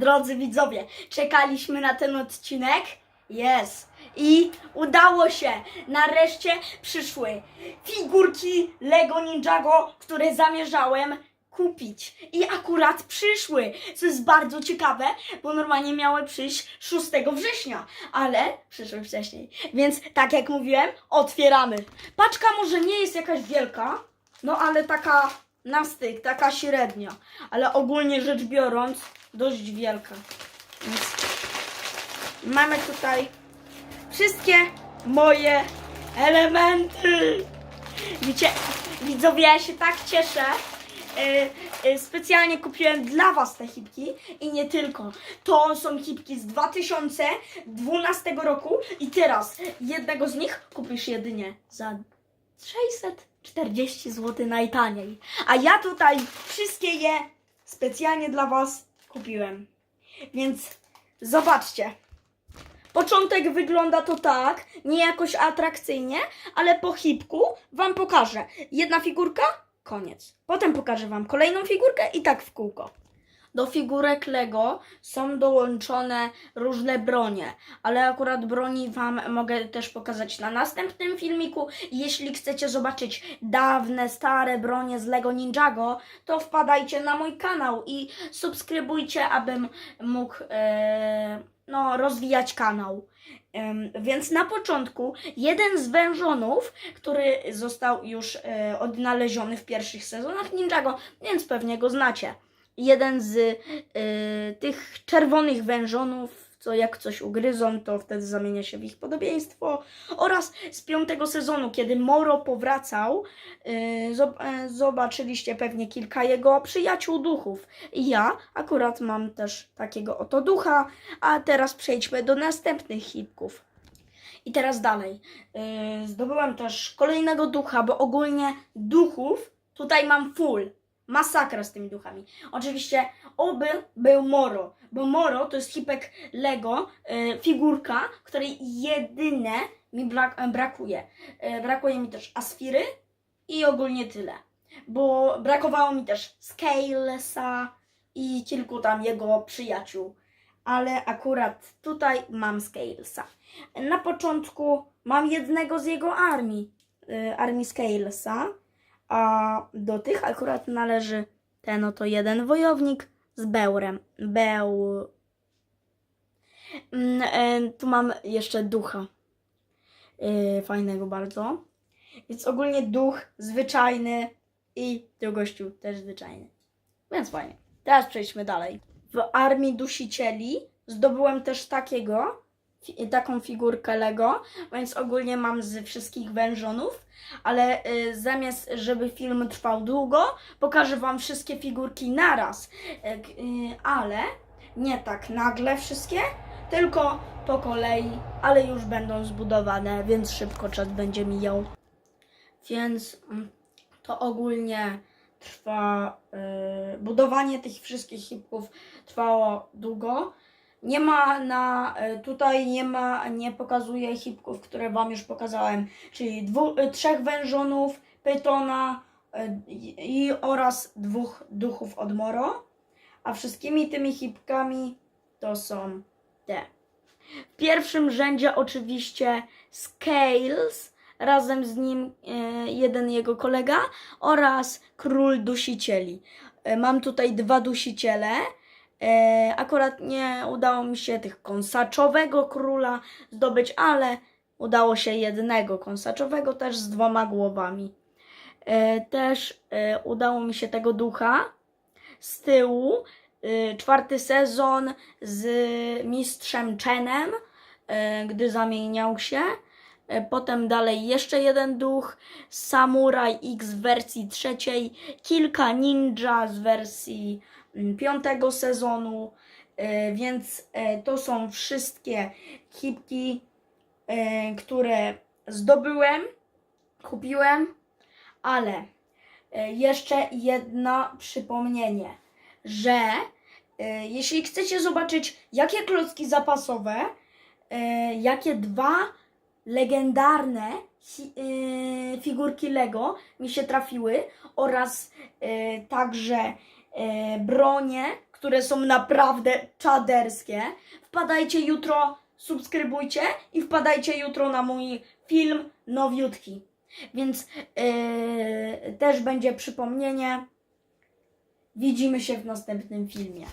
Drodzy widzowie, czekaliśmy na ten odcinek. Jest. I udało się. Nareszcie przyszły figurki Lego Ninjago, które zamierzałem kupić. I akurat przyszły, co jest bardzo ciekawe, bo normalnie miały przyjść 6 września, ale przyszły wcześniej. Więc tak jak mówiłem, otwieramy. Paczka może nie jest jakaś wielka, no ale taka na styk, taka średnia, ale ogólnie rzecz biorąc dość wielka. Więc mamy tutaj wszystkie moje elementy. Widzowie, ja się tak cieszę. Yy, yy, specjalnie kupiłem dla Was te hipki i nie tylko. To są hipki z 2012 roku i teraz jednego z nich kupisz jedynie za 640 zł najtaniej. A ja tutaj wszystkie je specjalnie dla Was kupiłem. Więc zobaczcie. Początek wygląda to tak, nie jakoś atrakcyjnie, ale po hipku Wam pokażę. Jedna figurka, koniec. Potem pokażę Wam kolejną figurkę i tak w kółko. Do figurek Lego są dołączone różne bronie, ale akurat broni Wam mogę też pokazać na następnym filmiku. Jeśli chcecie zobaczyć dawne, stare bronie z Lego Ninjago, to wpadajcie na mój kanał i subskrybujcie, abym mógł e, no, rozwijać kanał. Em, Więc na początku jeden z wężonów, który został już e, odnaleziony w pierwszych sezonach Ninjago, więc pewnie go znacie. Jeden z e, tych czerwonych wężonów, co jak coś ugryzą, to wtedy zamienia się w ich podobieństwo. Oraz z piątego sezonu, kiedy Moro powracał, e, zob- e, zobaczyliście pewnie kilka jego przyjaciół duchów. I ja akurat mam też takiego oto ducha, a teraz przejdźmy do następnych hipków. I teraz dalej. Yy, zdobyłam też kolejnego ducha, bo ogólnie duchów tutaj mam full. Masakra z tymi duchami. Oczywiście oby był Moro, bo Moro to jest hipek Lego, yy, figurka, której jedyne mi brak, brakuje. Yy, brakuje mi też Asfiry i ogólnie tyle. Bo brakowało mi też Scalesa i kilku tam jego przyjaciół. Ale akurat tutaj mam Scalesa. Na początku mam jednego z jego armii, armii Scalesa, a do tych akurat należy ten oto jeden wojownik z Beurem. Beł. Mm, e, Tu mam jeszcze ducha. Y, Fajnego bardzo. Więc ogólnie duch zwyczajny i tu gościu też zwyczajny. Więc fajnie. Teraz przejdźmy dalej. W armii dusicieli zdobyłem też takiego, taką figurkę Lego, więc ogólnie mam z wszystkich wężonów, ale y, zamiast, żeby film trwał długo, pokażę Wam wszystkie figurki naraz, y, y, ale nie tak nagle wszystkie, tylko po kolei, ale już będą zbudowane, więc szybko czas będzie mijał. Więc mm, to ogólnie trwa, y, budowanie tych wszystkich hipków trwało długo. Nie ma na, y, tutaj nie ma, nie pokazuje hipków, które Wam już pokazałem, czyli dwu, y, trzech wężonów, pytona y, i, i oraz dwóch duchów od Moro. A wszystkimi tymi hipkami to są te. W pierwszym rzędzie oczywiście Scales, razem z nim e, jeden jego kolega oraz król dusicieli. E, mam tutaj dwa dusiciele. E, akurat nie udało mi się tych kąsaczowego króla zdobyć, ale udało się jednego kąsaczowego też z dwoma głowami. E, też e, udało mi się tego ducha z tyłu. E, czwarty sezon z mistrzem Chenem, e, gdy zamieniał się. E, Potem dalej jeszcze jeden duch, Samurai X w wersji trzeciej, kilka ninja z wersji piątego sezonu, E, więc e, to są wszystkie hipki, które zdobyłem, kupiłem, ale jeszcze jedno przypomnienie, że jeśli chcecie zobaczyć, jakie klocki zapasowe, jakie dwa legendarne figurki Lego mi się trafiły oraz także e, bronie, które są naprawdę czaderskie. Wpadajcie jutro, subskrybujcie i wpadajcie jutro na mój film nowiutki. Więc yy, też będzie przypomnienie. Widzimy się w następnym filmie.